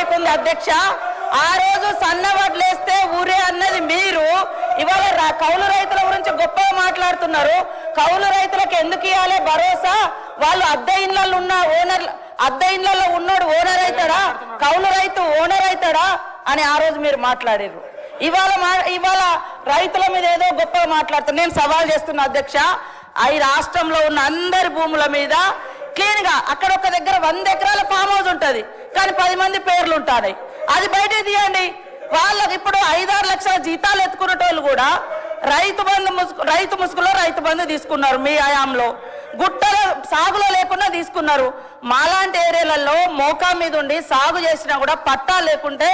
పార్టీకి ఉంది అధ్యక్ష ఆ రోజు సన్నవడ్లేస్తే ఊరే అన్నది మీరు. ఇవాళ కౌలు రైతుల గురించి గొప్పగా మాట్లాడుతున్నారు. కౌలు రైతులకు ఎందుకు ఇవ్వాలి భరోసా? వాళ్ళు అద్దె ఇళ్ళల్లో ఉన్న ఓనర్ అద్దె ఇళ్ళల్లో ఉన్నాడు ఓనర్ అవుతాడా కౌలు రైతు ఓనర్ అవుతాడా అని ఆ రోజు మీరు మాట్లాడారు ఇవాళ మా- ఇవాళ రైతుల మీద ఏదో గొప్పగా మాట్లాడుతున్నా నేను సవాల్ చేస్తున్నా అధ్యక్ష ఈ రాష్ట్రంలో ఉన్న అందరి భూముల మీద క్లీన్గా అక్కడ ఒక దగ్గర వంద ఎకరాల ఫామ్ హౌస్ ఉంటది. కానీ పది మంది పేర్లు ఉంటాయి అది బయట తీయండి. వాళ్ళకి ఇప్పుడు ఐదారు లక్షల జీతాలు ఎత్తుకునేటోళ్ళు కూడా రైతు బంధు ముసుగు రైతు ముసుగులో రైతు బంధు తీసుకున్నారు మీ ఆయాంలో. గుట్టలో సాగులో లేకుండా తీసుకున్నారు. మాలాంటి ఏరియాలలో మోకా మీద ఉండి సాగు చేసినా కూడా పట్టా లేకుంటే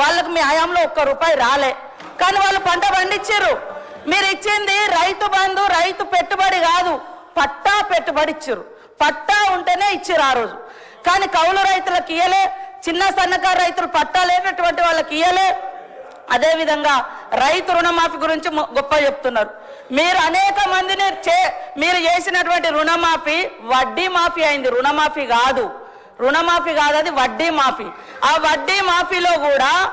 వాళ్ళకి మీ ఆయాంలో ఒక్క రూపాయి రాలే. కానీ వాళ్ళు పంట పండించారు. మీరు ఇచ్చింది రైతు బంధు రైతు పెట్టుబడి కాదు పట్టా పెట్టుబడి ఇచ్చారు. పట్టా ఉంటేనే ఇచ్చారు ఆ రోజు. కానీ కౌలు రైతులకు ఇయ్యలే చిన్న సన్నకారు రైతులు పట్టాలేనటువంటి వాళ్ళకి ఇయ్యలే. అదేవిధంగా రైతు రుణమాఫీ గురించి మొ- గొప్ప చెప్తున్నారు. మీరు అనేక మందిని చే మీరు చేసినటువంటి రుణమాఫీ వడ్డీ మాఫీ అయింది. రుణమాఫీ కాదు. రుణమాఫీ కాదు అది వడ్డీ మాఫీ. ఆ వడ్డీ మాఫీలో కూడా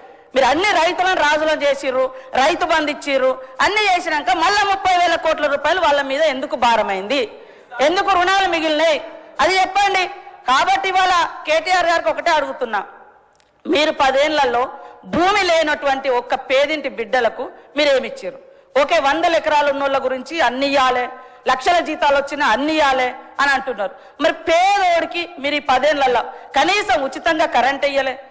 మీరు అన్ని రైతులను రాజులను చేసిర్రు రైతు బంధు ఇచ్చిర్రు అన్ని చేసినాక మళ్ళా ముప్పై వేల కోట్ల రూపాయలు వాళ్ళ మీద ఎందుకు భారమైంది? ఎందుకు రుణాలు మిగిలినాయి? అది చెప్పండి. కాబట్టి ఇవాళ కేటీఆర్ గారికి ఒకటే అడుగుతున్నా. మీరు పదేళ్ళలో భూమి లేనటువంటి ఒక్క పేదింటి బిడ్డలకు మీరేమిచ్చారు ఓకే వందల ఎకరాలు ఉన్నోళ్ళ గురించి అన్ని ఇవ్వాలి లక్షల జీతాలు వచ్చినా అన్ని ఇవ్వాలి అని అంటున్నారు. మరి పేదోడికి మీరు ఈ పదేళ్ళలో కనీసం ఉచితంగా కరెంట్ ఇయ్యలే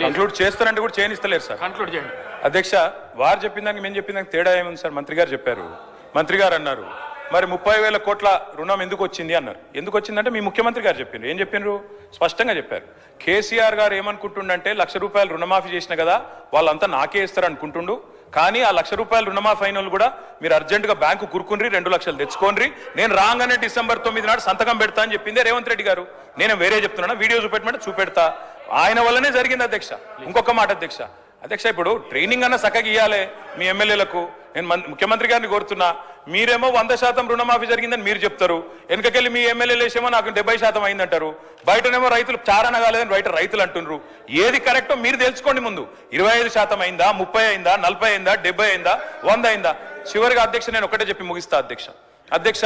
కంక్లూడ్ చేస్తారంటే కూడా చేయనిస్తలేరు సార్. కన్క్లూడ్ చేయండి. అధ్యక్ష వారు చెప్పిన దానికి మేము చెప్పిన దానికి తేడా ఏముంది సార్? మంత్రి గారు చెప్పారు. మంత్రి గారు అన్నారు. మరి ముప్పై వేల కోట్ల రుణం ఎందుకు వచ్చింది అన్నారు. ఎందుకు వచ్చిందంటే మీ ముఖ్యమంత్రి గారు చెప్పిండ్రు. ఏం చెప్పిండ్రు స్పష్టంగా చెప్పారు. కేసీఆర్ గారు ఏమనుకుంటుండంటే లక్ష రూపాయలు రుణమాఫీ చేసిన కదా వాళ్ళంతా నాకే ఇస్తారు అనుకుంటుండు. కానీ ఆ లక్ష రూపాయలు రుణమాఫీ అయిన కూడా మీరు అర్జెంటుగా బ్యాంకు కురుకుండ్రి రెండు లక్షలు తెచ్చుకోండి నేను రాగానే డిసెంబర్ తొమ్మిది నాడు సంతకం పెడతా అని చెప్పిందే రేవంత్ రెడ్డి గారు. నేను వేరే చెప్తున్నాను? వీడియో చూపెట్టమంటే చూపెడతా. ఆయన వల్లనే జరిగింది అధ్యక్ష. ఇంకొక మాట అధ్యక్ష. అధ్యక్ష ఇప్పుడు ట్రైనింగ్ అన్న చక్కగా ఇవ్వాలి మీ ఎమ్మెల్యేలకు. నేను ముఖ్యమంత్రి గారిని కోరుతున్నా. మీరేమో వంద శాతం రుణమాఫీ జరిగిందని మీరు చెప్తారు. వెనకకెళ్ళి మీ ఎమ్మెల్యేలు వేసేమో నాకు డెబ్బై శాతం అయిందంటారు. బయటనేమో రైతులు చారణ కాలేదని బయట రైతులు అంటున్నారు ఏది కరెక్టో మీరు తెలుసుకోండి ముందు. ఇరవై ఐదు శాతం అయిందా ముప్పై అయిందా నలభై అయిందా డెబ్బై అయిందా వంద అయిందా? చివరిగా అధ్యక్ష నేను ఒకటే చెప్పి ముగిస్తా అధ్యక్ష. అధ్యక్ష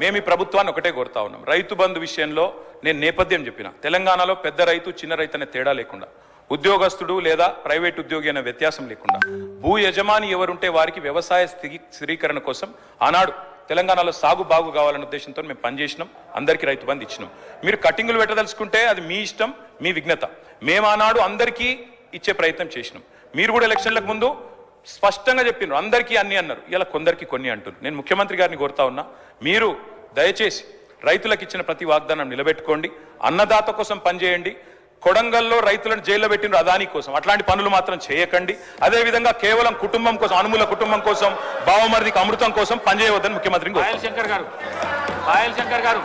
మేము ఈ ప్రభుత్వాన్ని ఒకటే కోరుతా ఉన్నాం. రైతు బంధు విషయంలో నేను నేపథ్యం చెప్పిన. తెలంగాణలో పెద్ద రైతు చిన్న రైతు అనే తేడా లేకుండా. ఉద్యోగస్తుడు లేదా ప్రైవేట్ ఉద్యోగి అనే వ్యత్యాసం లేకుండా. భూ యజమాని ఎవరుంటే వారికి వ్యవసాయ స్థితి స్థిరీకరణ కోసం ఆనాడు తెలంగాణలో సాగు బాగు కావాలనే ఉద్దేశంతో మేము పనిచేసినాం. అందరికీ రైతు బంధు ఇచ్చినాం. మీరు కటింగులు పెట్టదలుచుకుంటే అది మీ ఇష్టం మీ విఘ్నత. మేము ఆనాడు అందరికీ ఇచ్చే ప్రయత్నం చేసినాం. మీరు కూడా ఎలక్షన్లకు ముందు స్పష్టంగా చెప్పినారు. అందరికీ అన్ని అన్నారు. ఇలా కొందరికి కొన్ని అంటున్నారు. నేను ముఖ్యమంత్రి గారిని కోరుతా ఉన్నా మీరు దయచేసి రైతులకు ఇచ్చిన ప్రతి వాగ్దానం నిలబెట్టుకోండి. అన్నదాత కోసం పనిచేయండి. కొడంగల్లో రైతులను జైల్లో పెట్టిన అదాని కోసం. అట్లాంటి పనులు మాత్రం చేయకండి. అదే విధంగా కేవలం కుటుంబం కోసం అనుమూల కుటుంబం కోసం బావమరిదికి అమృతం కోసం పనిచేయవద్దని ముఖ్యమంత్రి కోరుతా శంకర్ గారు శంకర్ గారు